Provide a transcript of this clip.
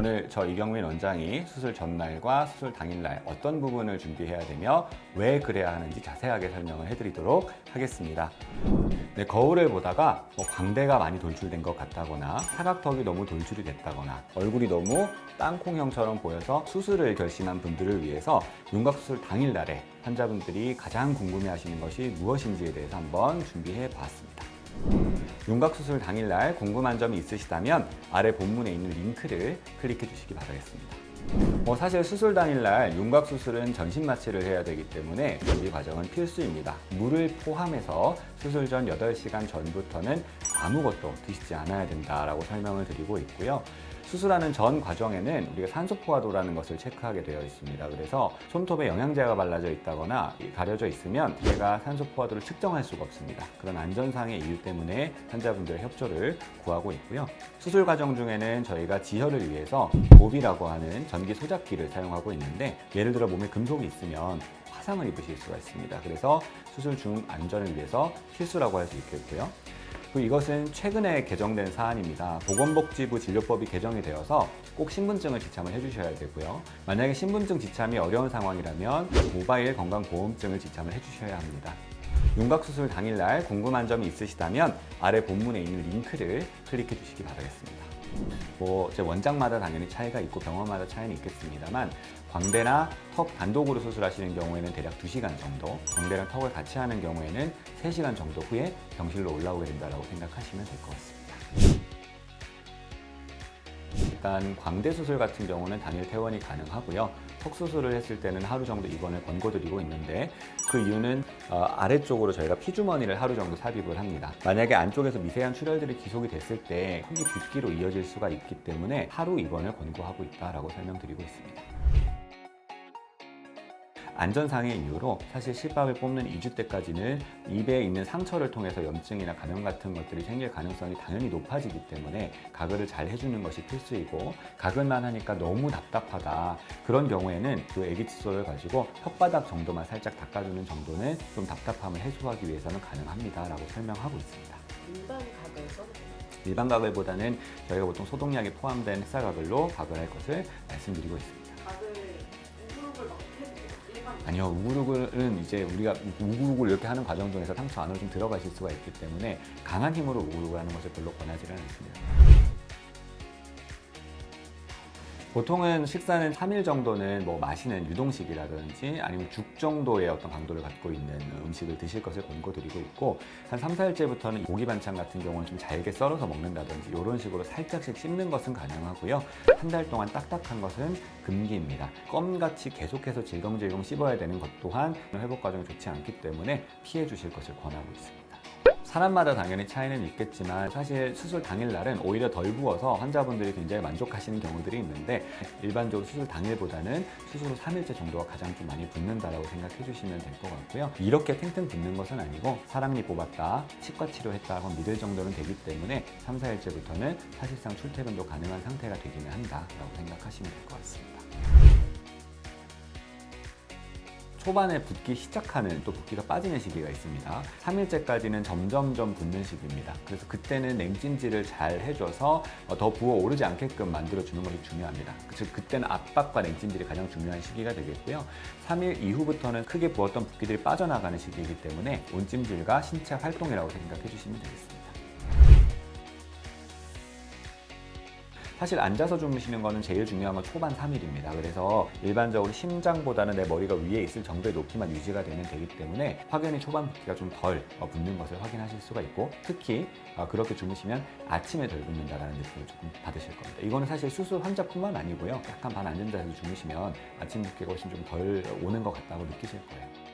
오늘 저 이경민 원장이 수술 전날과 수술 당일날 어떤 부분을 준비해야 되며 왜 그래야 하는지 자세하게 설명을 해드리도록 하겠습니다. 네, 거울을 보다가 뭐 광대가 많이 돌출된 것 같다거나 사각턱이 너무 돌출이 됐다거나 얼굴이 너무 땅콩형처럼 보여서 수술을 결심한 분들을 위해서 윤곽수술 당일날에 환자분들이 가장 궁금해하시는 것이 무엇인지에 대해서 한번 준비해 봤습니다. 윤곽 수술 당일날 궁금한 점이 있으시다면 아래 본문에 있는 링크를 클릭해 주시기 바라겠습니다. 뭐 사실 수술 당일날 윤곽 수술은 전신 마취를 해야 되기 때문에 준비 과정은 필수입니다. 물을 포함해서 수술 전 8시간 전부터는 아무것도 드시지 않아야 된다라고 설명을 드리고 있고요. 수술하는 전 과정에는 우리가 산소 포화도라는 것을 체크하게 되어 있습니다. 그래서 손톱에 영양제가 발라져 있다거나 가려져 있으면 제가 산소 포화도를 측정할 수가 없습니다. 그런 안전상의 이유 때문에 환자분들의 협조를 구하고 있고요. 수술 과정 중에는 저희가 지혈을 위해서 몹이라고 하는 전기 소작기를 사용하고 있는데 예를 들어 몸에 금속이 있으면 화상을 입으실 수가 있습니다. 그래서 수술 중 안전을 위해서 필수라고 할 수 있겠고요. 그리고 이것은 최근에 개정된 사안입니다. 보건복지부 진료법이 개정이 되어서 꼭 신분증을 지참을 해주셔야 되고요. 만약에 신분증 지참이 어려운 상황이라면 모바일 건강보험증을 지참을 해주셔야 합니다. 윤곽수술 당일날 궁금한 점이 있으시다면 아래 본문에 있는 링크를 클릭해 주시기 바라겠습니다. 뭐 이제 원장마다 당연히 차이가 있고 병원마다 차이는 있겠습니다만 광대나 턱 단독으로 수술하시는 경우에는 대략 2시간 정도, 광대랑 턱을 같이 하는 경우에는 3시간 정도 후에 병실로 올라오게 된다고 생각하시면 될 것 같습니다. 일단 광대 수술 같은 경우는 당일 퇴원이 가능하고요. 턱 수술을 했을 때는 하루 정도 입원을 권고드리고 있는데 그 이유는 어, 아래쪽으로 저희가 피주머니를 하루 정도 삽입을 합니다. 만약에 안쪽에서 미세한 출혈들이 지속이 됐을 때 턱이 붓기로 이어질 수가 있기 때문에 하루 입원을 권고하고 있다라고 설명드리고 있습니다. 안전상의 이유로 사실 실밥을 뽑는 2주 때까지는 입에 있는 상처를 통해서 염증이나 감염 같은 것들이 생길 가능성이 당연히 높아지기 때문에 가글을 잘 해주는 것이 필수이고 가글만 하니까 너무 답답하다 그런 경우에는 그 애기 칫솔을 가지고 혓바닥 정도만 살짝 닦아주는 정도는 좀 답답함을 해소하기 위해서는 가능합니다라고 설명하고 있습니다. 일반 각에서 일반 가글보다는 저희가 보통 소독약이 포함된 햇살 가글로 가글할 것을 말씀드리고 있습니다. 아니요, 우구룩은 이제 우리가 우구룩을 이렇게 하는 과정 중에서 상처 안으로 좀 들어가실 수가 있기 때문에 강한 힘으로 우구룩을 하는 것을 별로 권하지는 않습니다. 보통은 식사는 3일 정도는 뭐 마시는 유동식이라든지 아니면 죽 정도의 어떤 강도를 갖고 있는 음식을 드실 것을 권고드리고 있고 한 3, 4일째부터는 고기 반찬 같은 경우는 좀 잘게 썰어서 먹는다든지 이런 식으로 살짝씩 씹는 것은 가능하고요. 한 달 동안 딱딱한 것은 금기입니다. 껌같이 계속해서 질겅질겅 씹어야 되는 것 또한 회복 과정이 좋지 않기 때문에 피해 주실 것을 권하고 있습니다. 사람마다 당연히 차이는 있겠지만 사실 수술 당일 날은 오히려 덜 부어서 환자분들이 굉장히 만족하시는 경우들이 있는데 일반적으로 수술 당일보다는 수술 후 3일째 정도가 가장 좀 많이 붓는다라고 생각해 주시면 될 것 같고요. 이렇게 탱탱 붓는 것은 아니고 사랑니 뽑았다, 치과 치료했다고 믿을 정도는 되기 때문에 3, 4일째부터는 사실상 출퇴근도 가능한 상태가 되기는 한다라고 생각하시면 될 것 같습니다. 초반에 붓기 시작하는 또 붓기가 빠지는 시기가 있습니다. 3일째까지는 점점점 붓는 시기입니다. 그래서 그때는 냉찜질을 잘 해줘서 어, 더 부어 오르지 않게끔 만들어주는 것이 중요합니다. 즉 그때는 압박과 냉찜질이 가장 중요한 시기가 되겠고요. 3일 이후부터는 크게 부었던 붓기들이 빠져나가는 시기이기 때문에 온찜질과 신체 활동이라고 생각해 주시면 되겠습니다. 사실 앉아서 주무시는 거는 제일 중요한 건 초반 3일입니다. 그래서 일반적으로 심장보다는 내 머리가 위에 있을 정도의 높이만 유지가 되면 되기 때문에 확연히 초반 붓기가 좀 덜 붓는 것을 확인하실 수가 있고 특히 어, 그렇게 주무시면 아침에 덜 붓는다라는 느낌을 조금 받으실 겁니다. 이거는 사실 수술 환자뿐만 아니고요. 약간 반 앉은 자세로 주무시면 아침 붓기가 훨씬 좀 덜 오는 것 같다고 느끼실 거예요.